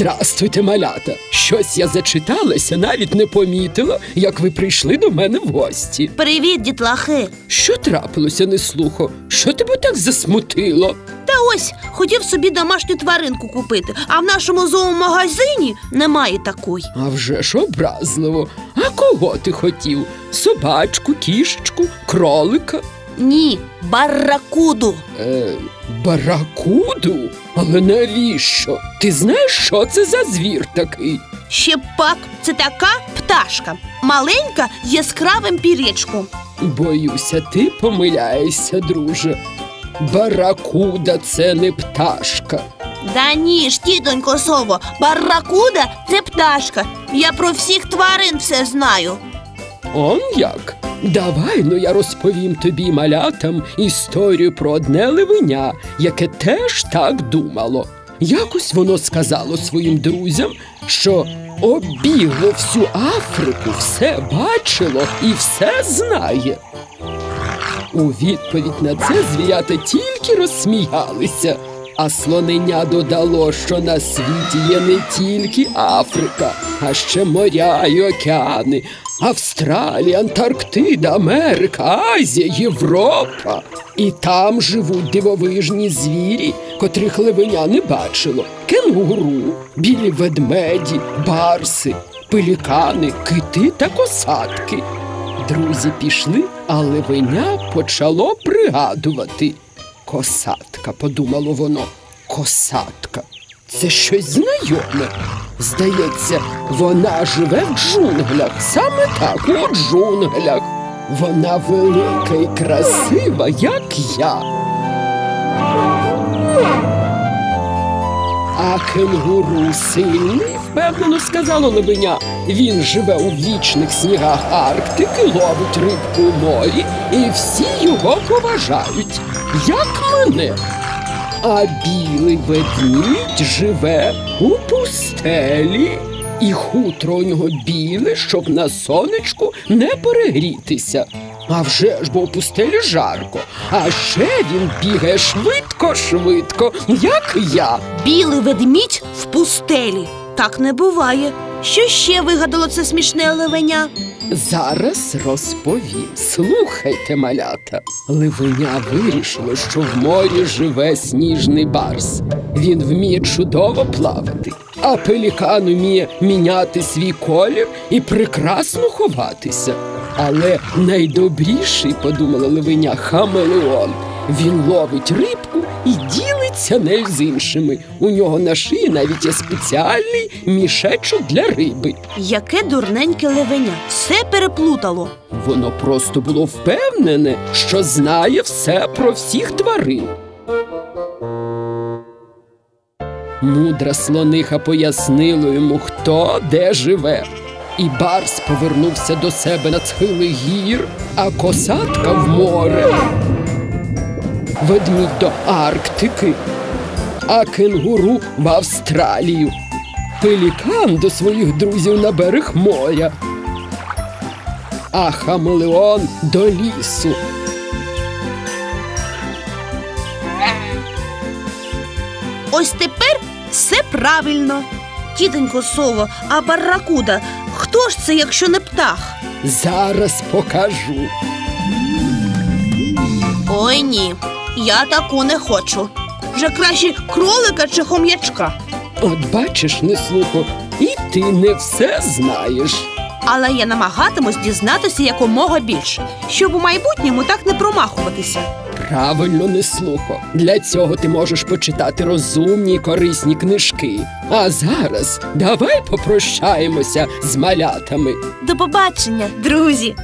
Здрастуйте, малята. Щось я зачиталася, навіть не помітила, як ви прийшли до мене в гості. Привіт, дітлахи. Що трапилося, неслухо? Що тебе так засмутило? Та ось хотів собі домашню тваринку купити, а в нашому зоомагазині немає такої. А вже ж образливо. А кого ти хотів? Собачку, кішечку, кролика? Ні, барракуду. Е, баракуду? Але навіщо? Ти знаєш, що це за звір такий? Ще пак це така пташка, маленька з яскравим піречком. Боюся, ти помиляєшся, друже. Баракуда це не пташка. Да ні ж, тітонько сово, барракуда це пташка. Я про всіх тварин все знаю. Он як? Давай ну я розповім тобі малятам історію про одне левеня, яке теж так думало. Якось воно сказало своїм друзям, що обігло всю Африку, все бачило і все знає. У відповідь на це звірята тільки розсміялися, а слоненя додало, що на світі є не тільки Африка, а ще моря й океани, Австралія, Антарктида, Америка, Азія, Європа. І там живуть дивовижні звірі, котрих левеня не бачило: кенгуру, білі ведмеді, барси, пелікани, кити та косатки. Друзі пішли, а левеня почало пригадувати. Косатка, подумало воно, косатка. Це щось знайоме. Здається, вона живе в джунглях, саме так, у джунглях. Вона велика і красива, як я. А кенгуру сильний, впевнено сказало левеня. Він живе у вічних снігах Арктики, ловить рибку у морі, і всі його поважають, як мене. А білий ведмідь живе у пустелі, і хутро у нього біле, щоб на сонечку не перегрітися. А вже ж бо у пустелі жарко. А ще він бігає швидко, швидко, як я. Білий ведмідь в пустелі. Так не буває. Що ще вигадало це смішне левеня? Зараз розповім. Слухайте, малята. Ливеня вирішило, що в морі живе сніжний барс. Він вміє чудово плавати, а пелікан вміє міняти свій колір і прекрасно ховатися. Але найдобріший, подумала Ливеня, хамелеон. Він ловить рибку і ділиться нею з іншими. У нього на шиї навіть є спеціальний мішечок для риби. Яке дурненьке левеня. Все переплутало. Воно просто було впевнене, що знає все про всіх тварин. Мудра слониха пояснила йому, хто де живе. І Барс повернувся до себе на схили гір, а косатка в море. Ведмідь до Арктики, а кенгуру в Австралію. Пелікан до своїх друзів на берег моря а хамелеон до лісу. Ось тепер все правильно. Тітонько сово, а барракуда. Хто ж це, якщо не птах? Зараз покажу. Ой ні, я таку не хочу. Вже краще кролика чи хом'ячка. От бачиш, неслухо, і ти не все знаєш. Але я намагатимусь дізнатися якомога більше, щоб у майбутньому так не промахуватися. Правильно, неслухо. Для цього ти можеш почитати розумні й корисні книжки. А зараз давай попрощаємося з малятами. До побачення, друзі!